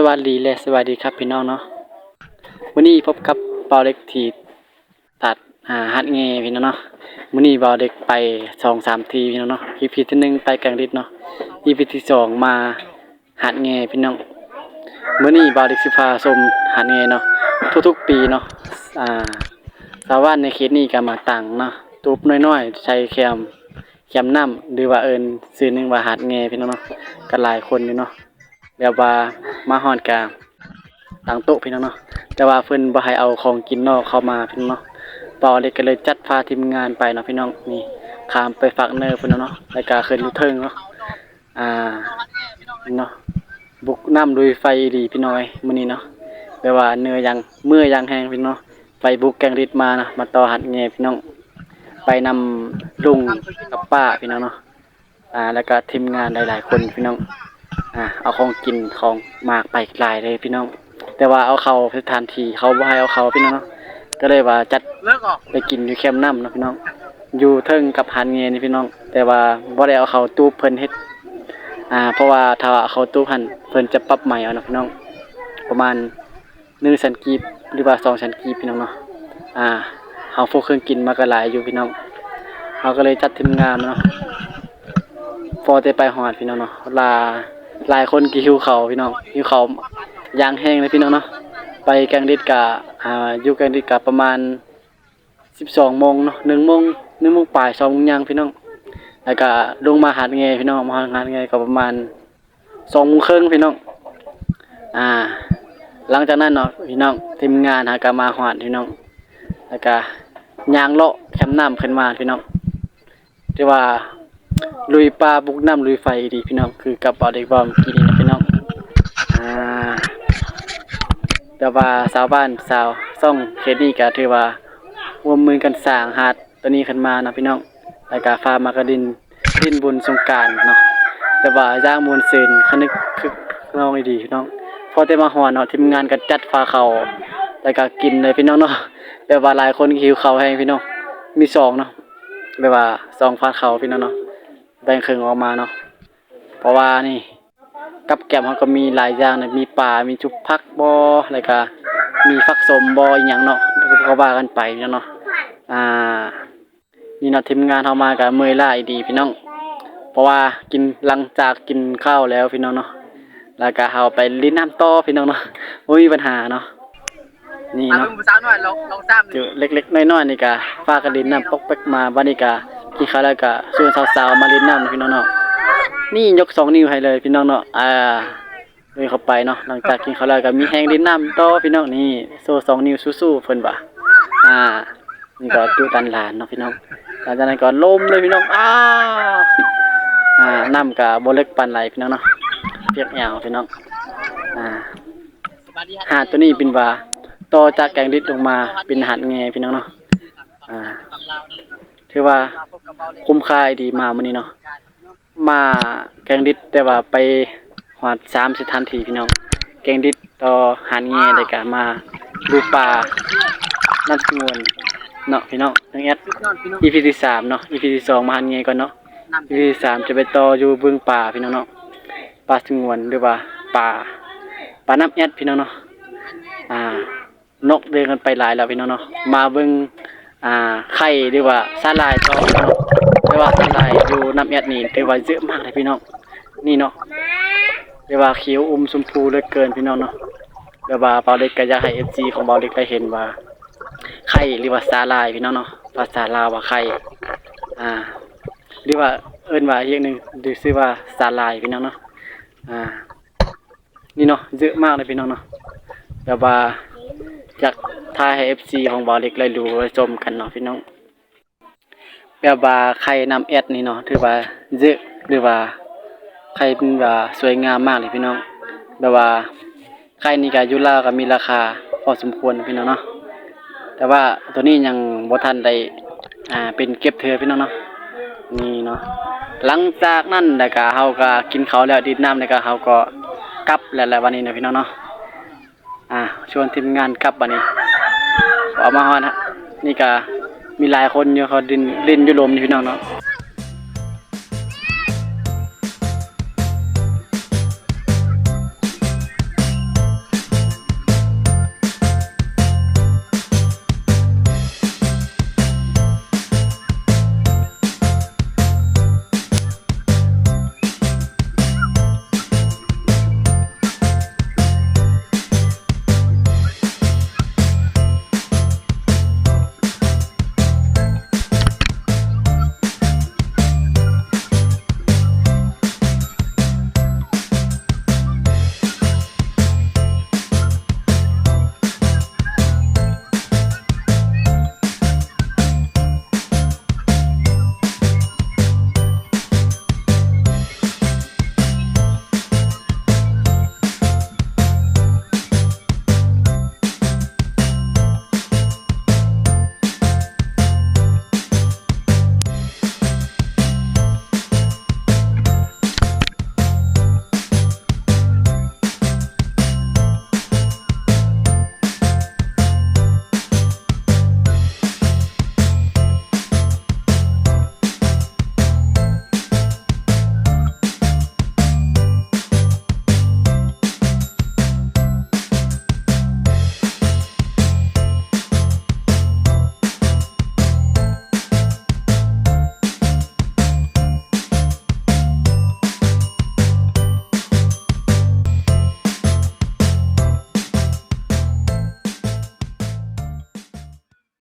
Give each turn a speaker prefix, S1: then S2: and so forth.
S1: สวัสดีและสวัสดีครับพี่น้องเนาะวันนี้พบกับเบาเล็กที่ตัดอ่าฮัดเงพี่น้องเนาะวันนี้เบาเล็กไปสองสามทีพี่น้องเนาะ EP ที่หนึ่งไปแกลงฤทธิ์เนาะ EP ที่สองมาฮัดเงพี่น้องวันนี้เบาเล็กสิพาชมฮัดเงเนาะทุกๆปีเนาะอ่าชาวบ้านในเขตนี้ก็มาตั้งเนาะตูบน้อยๆใช้แคมแคมน้ำหรือว่าเอิญซื้อหนึ่งว่าฮัดเงพี่น้องเนาะก็หลายคนอยู่เนาะ แบบว่ามาฮอดกาตั้งโต๊ะพี่น้องเนาะแต่ว่าเพิ่นบ่ให้เอาของกินนอกเข้ามาพี่น้องเนาะปาเล็กก็เลยจัดพาทีมงานไปเนาะพี่น้องนี่ขามไปฝากเนอร์เพิ่นเนาะแล้วก็ขึ้นอยู่เทิงเนาะอ่าเนาะบุกน้ำลุยไฟดีพี่น้อยมื้อนี้เนาะแปลว่าเนื้อยังเมื่อยังแห้งพี่น้องไปบุกแกงริดมานะมาต่อหัดแงพี่น้องไปนำลุงกับป้าพี่น้องเนาะอ่าแล้วก็ทีมงานหลาย ๆ คนพี่น้อง อ่าเอาของกินของมากไปหลายเลยพี่น้อง แต่ว่าเอาเขาสถานที่เขาบ่ให้เอาเขาพี่น้องเนาะก็เลยว่าจัดไปกินอยู่แคมป์น้ำเนาะพี่น้อง อยู่เทิงกับหันเงนี่พี่น้อง แต่ว่าบ่ได้เอาเขาตู้เพิ่นเฮ็ดอ่า เพราะว่าถ้าเอาเขาตู้หันเพิ่นจะปรับใหม่เอานะพี่น้อง ประมาณ1สันกีบหรือว่า2สันกีบพี่น้องเนาะอ่าเฮาพวกเครื่องกินมาก็หลายอยู่พี่น้องเฮาก็เลยจัดทีมงานเนาะพอได้ไปฮอดพี่น้องเนาะลา หลายคนกี่หิวเขาวพี่น้องหิวเขาวยางแห้งเลยพี่น้องเนาะไปแกงดิดกะอ่าอยู่แกงดิดกะประมาณสิบสองโมงเนาะหนึ่งโมงหนึ่งโมงปลายสองโมงยางพี่น้องแล้วก็ลงมาหาดเงพี่น้องมาหาดเงก็ประมาณสองโมงครึ่งพี่น้องอ่า หลังจากนั้นเนาะพี่น้องทีมงานหากามาหอดพี่น้องแล้วก็ยางเลาะแคมน้ำขึ้นมาพี่น้องที่ว่า ลุยปลาบุกน้ำลุยไฟดีพี่น้องคือกับเบาเด็กบอมกินนี่นะพี่น้องอ่าแต่ว่าสาวบ้านสาวซ่องเคสนี้ก็ถือว่าร่วมมือกันสร้างหาดตัวนี้ขึ้นมานะพี่น้องแล้วก็ฟ้ามากระดินดินบุญสงกรารเนาะแต่ว่าย่างมวลซืนคนึกคึกน้องดีพี่น้องพอได้มาหอเนาะทีมงานก็จัดฟ้าเขาแล้วก็กินเลยพี่น้องเนาะแบบว่าหลายคนหิวเขาแห้งพี่น้องมีสองเนาะแบบว่าสองฟาเขาพี่น้องเนาะ บ่งครึ่งออกมาเนาะเพราะว่านี่ กับแกล้มเขาก็มีหลายอย่างนะมีปลามีจุบพักบอแล้วก็มีฟักสมบออหย่างเนาะก็ว่ากันไปเนาะอ่านี่เนาะทีมงานเขามากับเมื่อยล้าดีพี่น้อง เพราะว่ากินหลังจากกินข้าวแล้วพี่น้องเนาะแล้วก็เขาไปลิ้นน้ำต่อพี่น้องเนาะไม่มีปัญหาเนาะนี่
S2: มา
S3: เนาะ
S2: เพิ่งผู้สาวหน่อยลองลองซ้ำ
S1: เจอเล็กๆน้อยๆนี่กะฟ้ากระดินน้ำปกเป๊กมาบ้านนี่กะ กินข้าวแล้วกะชวนสาวๆมาเล่นน้ำพี่น้องเนาะนี่ยกสองนิ้วให้เลยพี่น้องเนาะอ่าเลยเข้าไปเนาะหลังจากกินข้าวแล้วก็มีแห้งเล่นน้ำต่อพี่น้องนี่โซ่สองนิ้วสู้ๆเพิ่นบ่ะอ่านี่ก็ดูตันหลานเนาะพี่น้องหลังจากนั้นก็ล้มเลยพี่น้องอ้าอ่าน้ำกะบ่เล็กปานไหลพี่น้องเนาะเปียกยาวพี่น้องอ่าหาดตัวนี้เป็นว่าต่อจากแกงดิดลงมาเป็นหาดแงพี่น้องเนาะอ่า ถือว่าคุ้มค่าดีมามื้อนี้เนาะมาแกงดิดแต่ว่าไปหอด3สถานที่พี่น้องแกงดิดต่อหาดแงได้ก็มาดูปลาน้ำสงวนเนาะพี่น้องน้องแอด EP ที่สามเนาะ EP ที่สองมาหาดแงก่อนเนาะ EP ที่สามจะไปต่ออยู่บึงป่าพี่น้องเนาะปลาสงวนหรือว่าปลาปลาน้ำแอดพี่น้องเนาะอ่านกเดินกันไปหลายแล้วพี่น้องเนาะมาเบิง อ่าไข่หรือว่าสาลายต่อพี่น้องหรือว่าสาลายอยู่น้ำแอดนี่ถือว่าเยอะมากเลยพี่น้องนี่เนาะเรียกว่าเขียวอุ้มชมพูเหลือเกินพี่น้องเนาะเรียกว่าเบาเล็กก็อยากให้ FG ของเบาเล็กได้เห็นว่าไข่หรือว่าสาลายพี่น้องเนาะภาษาลาวว่าไข่อ่าหรือว่าเอิ้นว่าอีกอย่างหนึ่งหรือชื่อว่าสาลายพี่น้องเนาะอ่านี่เนาะเยอะมากเลยพี่น้องเนาะแบบว่าจาก ทายให้ FC ของบอเล็กเลยดูไว้ชมกันเนาะพี่น้องแบบว่าใครนำแอดนี่เนาะถือว่าเยอะหรือว่าใครเป็นว่าสวยงามมากเลยพี่น้องแบบว่าใครนี่ก็อยุลาก็มีราคาพอสมควรพี่น้องเนาะแต่ว่าตัวนี้ยังบ่ทันได้อ่าเป็นเก็บเธอพี่น้องเนาะนี่เนาะหลังจากนั้นแล้วก็เฮาก็กินเขาแล้วดิดน้ำแล้วก็เฮาก็กลับแล้วแหละวันนี้นะพี่น้องเนาะอ่าชวนทีมงานกลับบัดนี้ ออกมาฮอดฮะนี่ก็มีหลายคนอยู่เขาดินดินอยู่ลมนี่พี่น้องเนาะ